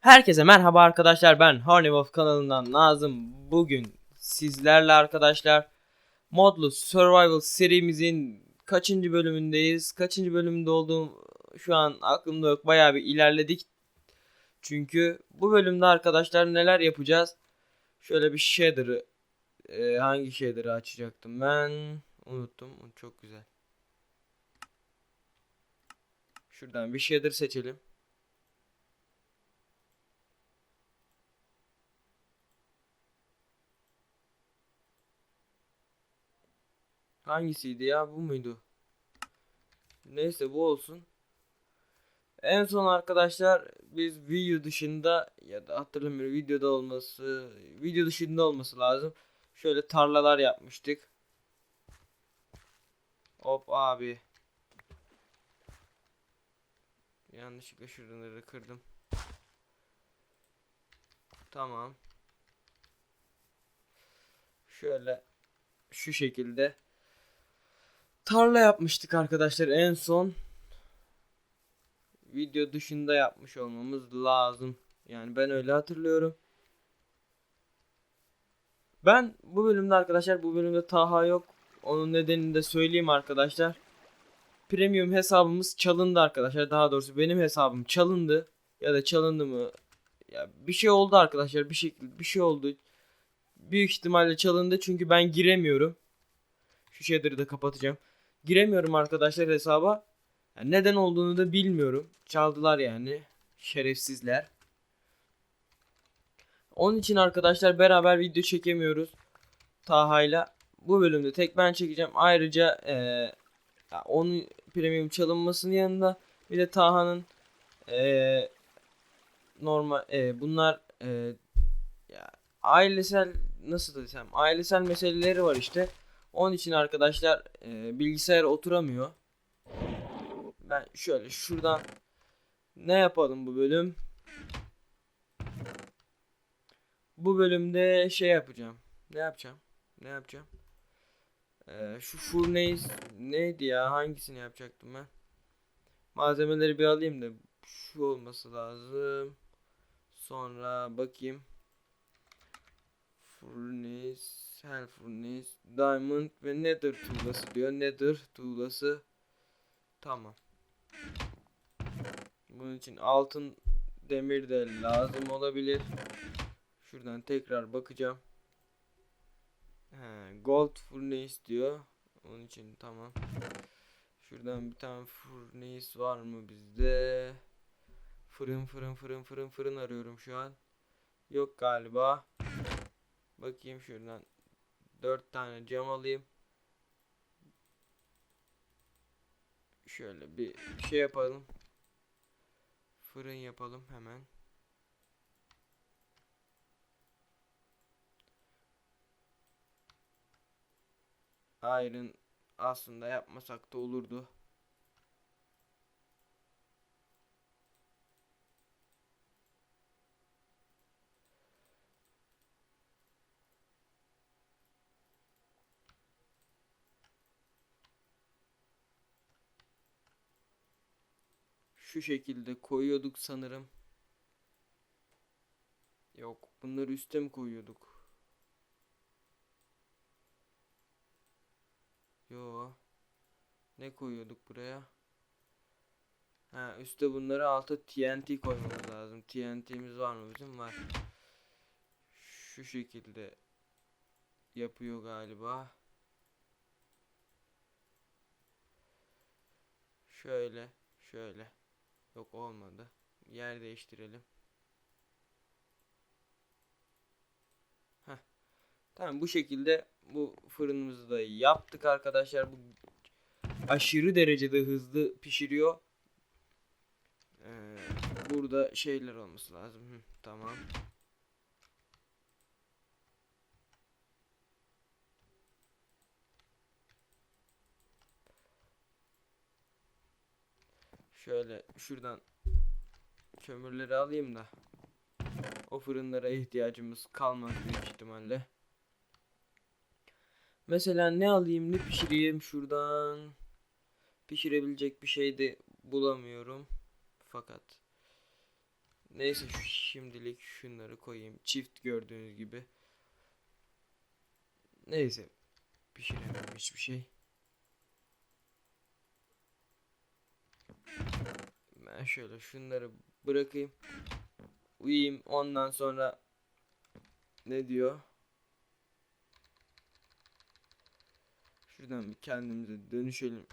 Herkese merhaba arkadaşlar ben Hornivolf kanalından Nazım. Bugün sizlerle arkadaşlar modlu survival serimizin kaçıncı bölümündeyiz? Kaçıncı bölümünde olduğum şu an aklımda yok bayağı bir ilerledik. Çünkü bu bölümde arkadaşlar neler yapacağız? Şöyle bir shader'ı e, hangi shader'ı açacaktım ben? Unuttum çok güzel. Şuradan bir shader seçelim Hangisiydi ya? Bu muydu? Neyse bu olsun. En son arkadaşlar biz video dışında ya da hatırlamıyorum videoda olması video dışında olması lazım. Şöyle tarlalar yapmıştık. Hop abi. Yanlışlıkla şuraları kırdım. Tamam. Şöyle şu şekilde tarla yapmıştık arkadaşlar en son. Video dışında yapmış olmamız lazım. Yani ben öyle hatırlıyorum. Ben bu bölümde arkadaşlar bu bölümde Taha yok. Onun nedenini de söyleyeyim arkadaşlar. Premium hesabımız çalındı arkadaşlar. Daha doğrusu benim hesabım çalındı. Ya da çalındı mı? Ya bir şey oldu arkadaşlar. Bir şekilde bir şey oldu. Büyük ihtimalle çalındı çünkü ben giremiyorum. Şu shader'ı da kapatacağım. Giremiyorum arkadaşlar hesaba. Yani neden olduğunu da bilmiyorum. Çaldılar yani. Şerefsizler. Onun için arkadaşlar beraber video çekemiyoruz. Taha'yla. Bu bölümde tek ben çekeceğim. Ayrıca ee, onun premium çalınmasının yanında bir de Taha'nın ee, normal ee, bunlar ee, ya ailesel nasıl desem ailesel meseleleri var işte. Onun için arkadaşlar e, bilgisayar oturamıyor. Ben şöyle şuradan ne yapalım bu bölüm? Bu bölümde şey yapacağım. Ne yapacağım? Ne yapacağım? Ee, şu furnace neydi ya? Hangisini yapacaktım ben? Malzemeleri bir alayım da şu olması lazım. Sonra bakayım. Furnace Hell Furnace, Diamond ve Nether tuğlası diyor. Nether tuğlası. Tamam. Bunun için altın demir de lazım olabilir. Şuradan tekrar bakacağım. He, gold furnace diyor. Onun için tamam. Şuradan bir tane furnace var mı bizde? Fırın fırın fırın fırın fırın arıyorum şu an. Yok galiba. Bakayım şuradan 4 tane cam alayım. Şöyle bir şey yapalım. Fırın yapalım hemen. Iron aslında yapmasak da olurdu. Şu şekilde koyuyorduk sanırım. Yok bunları üste mi koyuyorduk? Yo. Ne koyuyorduk buraya? Ha üstte bunları altı TNT koymamız lazım. TNT'miz var mı bizim? Var. Şu şekilde yapıyor galiba. Şöyle, şöyle. Yok olmadı. Yer değiştirelim. Tamam bu şekilde bu fırınımızı da yaptık arkadaşlar. Bu aşırı derecede hızlı pişiriyor. Ee, burada şeyler olması lazım. Hı, tamam. Şöyle şuradan kömürleri alayım da o fırınlara ihtiyacımız kalmaz büyük ihtimalle. Mesela ne alayım ne pişireyim şuradan. Pişirebilecek bir şey de bulamıyorum. Fakat Neyse şimdilik şunları koyayım. Çift gördüğünüz gibi. Neyse. Pişiremem hiçbir şey. Ben şöyle şunları bırakayım. Uyuyayım ondan sonra ne diyor? Şuradan bir kendimize dönüşelim.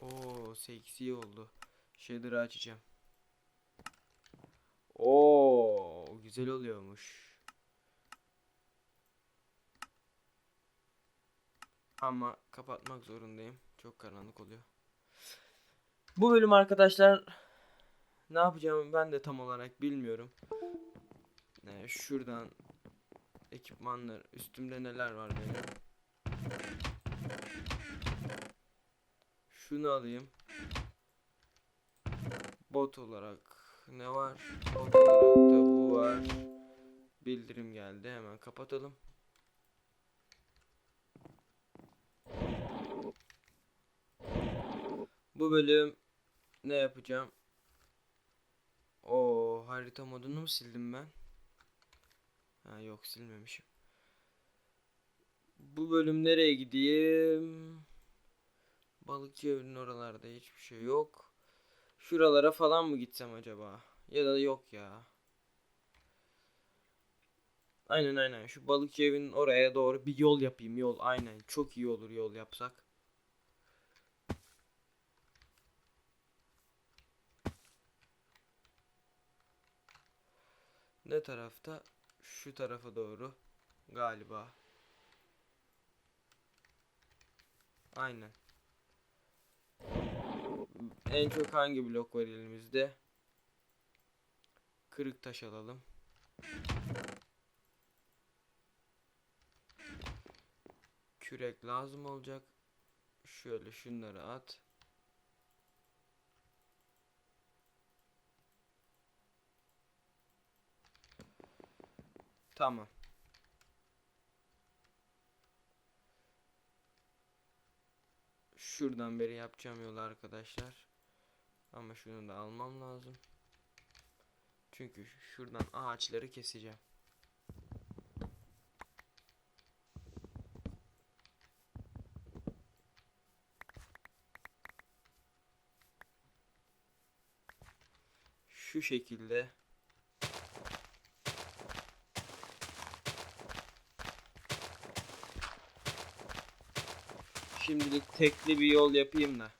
Oo seksi oldu. Shader'ı açacağım. Oo güzel oluyormuş. Ama kapatmak zorundayım. Çok karanlık oluyor. Bu bölüm arkadaşlar ne yapacağımı ben de tam olarak bilmiyorum. Ee, şuradan ekipmanlar üstümde neler var benim. Şunu alayım. Bot olarak ne var? Bot olarak da bu var. Bildirim geldi. Hemen kapatalım. Bu bölüm ne yapacağım? O harita modunu mu sildim ben? Ha yok silmemişim. Bu bölüm nereye gideyim? Balıkçı evinin oralarda hiçbir şey yok. Şuralara falan mı gitsem acaba? Ya da yok ya. Aynen aynen şu balıkçı evinin oraya doğru bir yol yapayım yol aynen çok iyi olur yol yapsak. Ne tarafta? Şu tarafa doğru galiba. Aynen. En çok hangi blok var elimizde? Kırık taş alalım. Kürek lazım olacak. Şöyle şunları at. Tamam. Şuradan beri yapacağım yolu arkadaşlar. Ama şunu da almam lazım. Çünkü şuradan ağaçları keseceğim. Şu şekilde Şimdilik tekli bir yol yapayım da.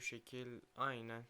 Şekil aynen.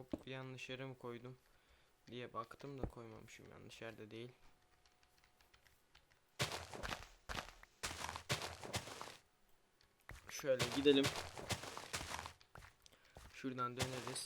Hop yanlış yere mi koydum diye baktım da koymamışım yanlış yerde değil. Şöyle gidelim. Şuradan döneriz.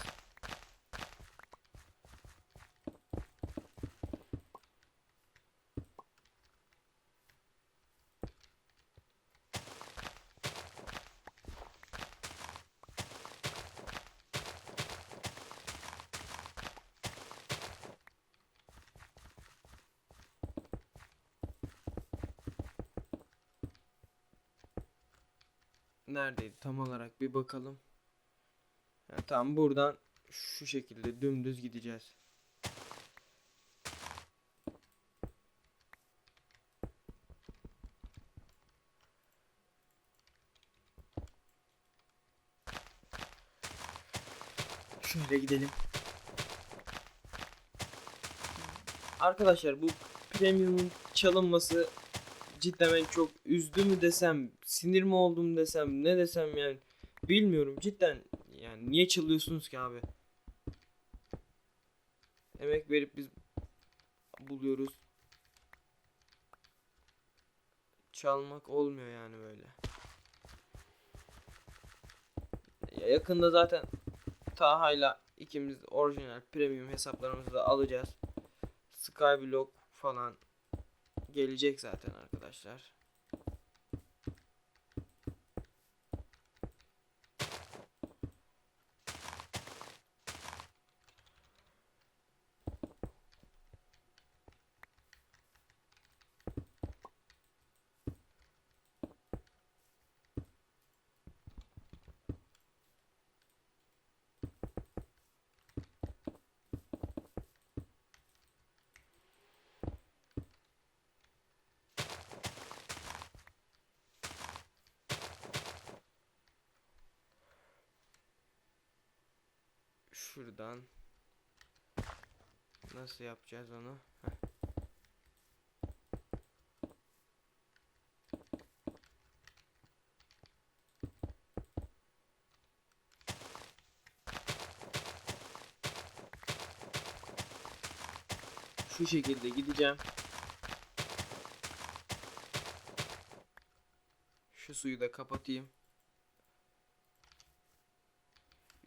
Neredeydi tam olarak bir bakalım. Ha, Tam buradan şu şekilde dümdüz gideceğiz. Şöyle gidelim. Arkadaşlar bu premium'un çalınması cidden beni çok üzdü mü desem, sinir mi oldum desem, ne desem yani bilmiyorum cidden yani niye çalıyorsunuz ki abi? Emek verip biz buluyoruz. Çalmak olmuyor yani böyle. Ya yakında zaten Taha'yla ikimiz orijinal premium hesaplarımızı da alacağız. Skyblock falan gelecek zaten arkadaşlar. Şuradan nasıl yapacağız onu? Heh. Şu şekilde gideceğim. Şu suyu da kapatayım.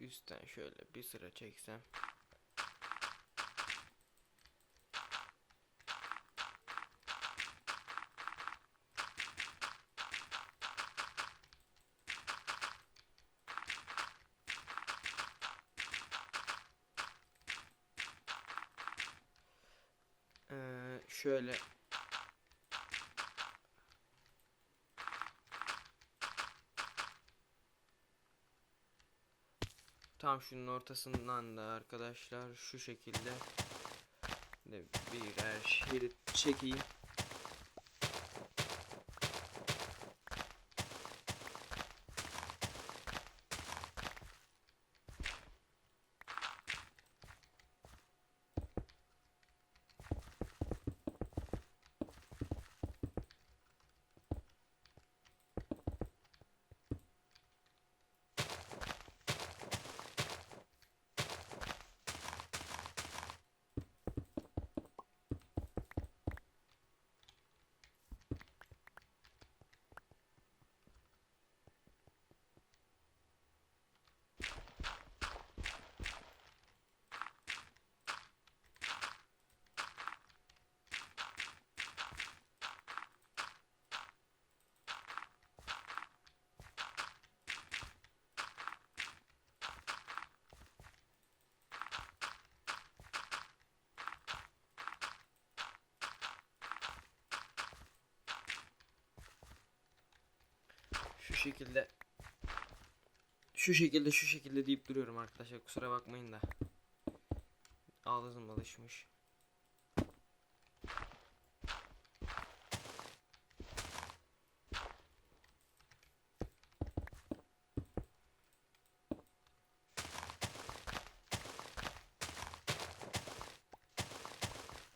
Üstten şöyle bir sıra çeksem. Ee, şöyle Tam şunun ortasından da arkadaşlar şu şekilde de birer şerit çekeyim. Şekilde şu şekilde şu şekilde deyip duruyorum arkadaşlar kusura bakmayın da ağzım alışmış.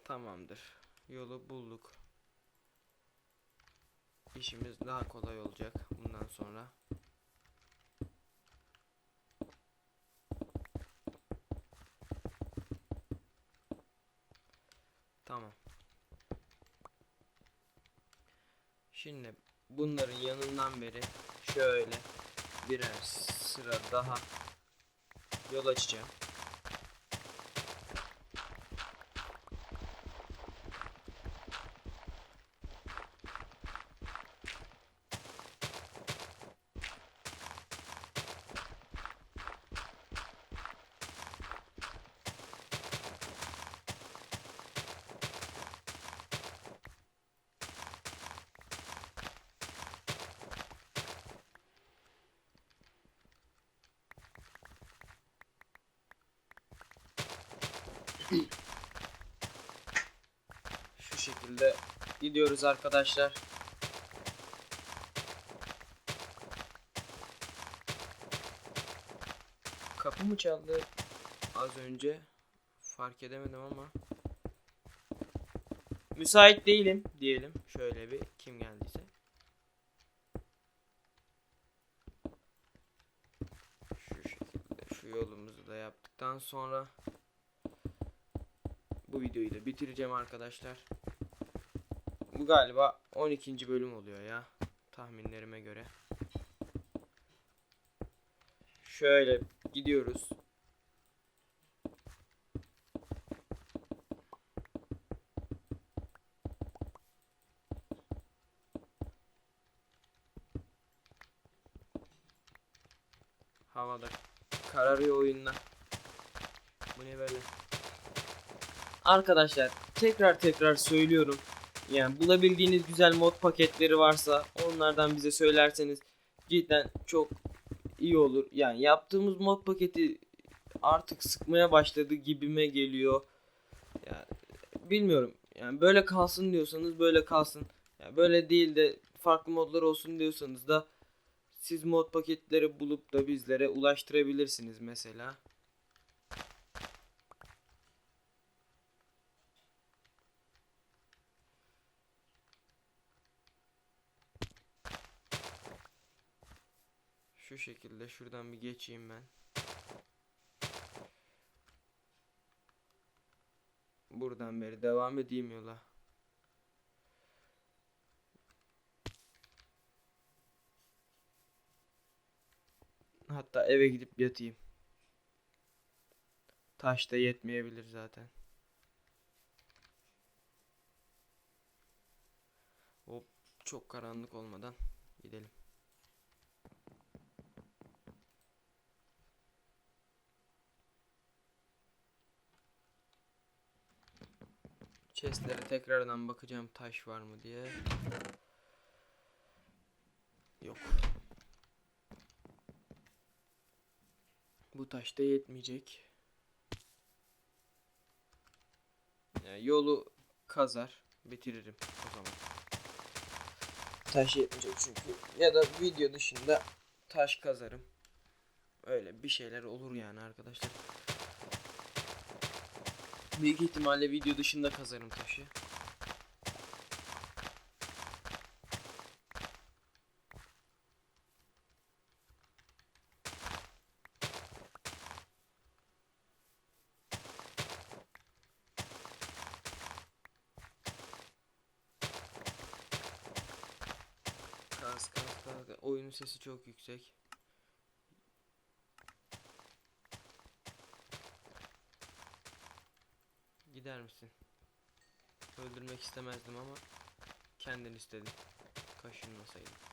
Tamamdır. Yolu bulduk. İşimiz daha kolay olacak bundan sonra. Tamam. Şimdi bunların yanından beri şöyle birer sıra daha yol açacağım. Şu şekilde gidiyoruz arkadaşlar. Kapı mı çaldı az önce? Fark edemedim ama. Müsait değilim diyelim. Şöyle bir kim geldiyse. Şu şekilde şu yolumuzu da yaptıktan sonra bu videoyu da bitireceğim arkadaşlar. Bu galiba 12. bölüm oluyor ya tahminlerime göre. Şöyle gidiyoruz. Havada kararıyor oyunlar. Bu ne böyle? Arkadaşlar tekrar tekrar söylüyorum. Yani bulabildiğiniz güzel mod paketleri varsa onlardan bize söylerseniz cidden çok iyi olur. Yani yaptığımız mod paketi artık sıkmaya başladı gibime geliyor. Yani bilmiyorum. Yani böyle kalsın diyorsanız böyle kalsın. Yani böyle değil de farklı modlar olsun diyorsanız da siz mod paketleri bulup da bizlere ulaştırabilirsiniz mesela. Şu şekilde şuradan bir geçeyim ben. Buradan beri devam edeyim yola. Hatta eve gidip yatayım. Taş da yetmeyebilir zaten. Hop çok karanlık olmadan gidelim. Chestlere tekrardan bakacağım taş var mı diye. Yok. Bu taş da yetmeyecek. Yani yolu kazar, bitiririm o zaman. Taş yetmeyecek çünkü. Ya da video dışında taş kazarım. Öyle bir şeyler olur yani arkadaşlar. Büyük ihtimalle video dışında kazarım taşı. Kas kas kas. Oyunun sesi çok yüksek. Öldürmek istemezdim ama kendin istedin. Kaşınmasaydın.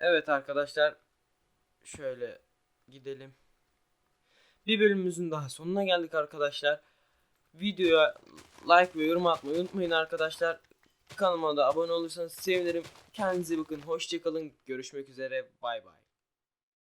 Evet arkadaşlar şöyle gidelim. Bir bölümümüzün daha sonuna geldik arkadaşlar. Videoya like ve yorum atmayı unutmayın arkadaşlar. Kanalıma da abone olursanız sevinirim. Kendinize bakın. Hoşçakalın. Görüşmek üzere. Bay bay.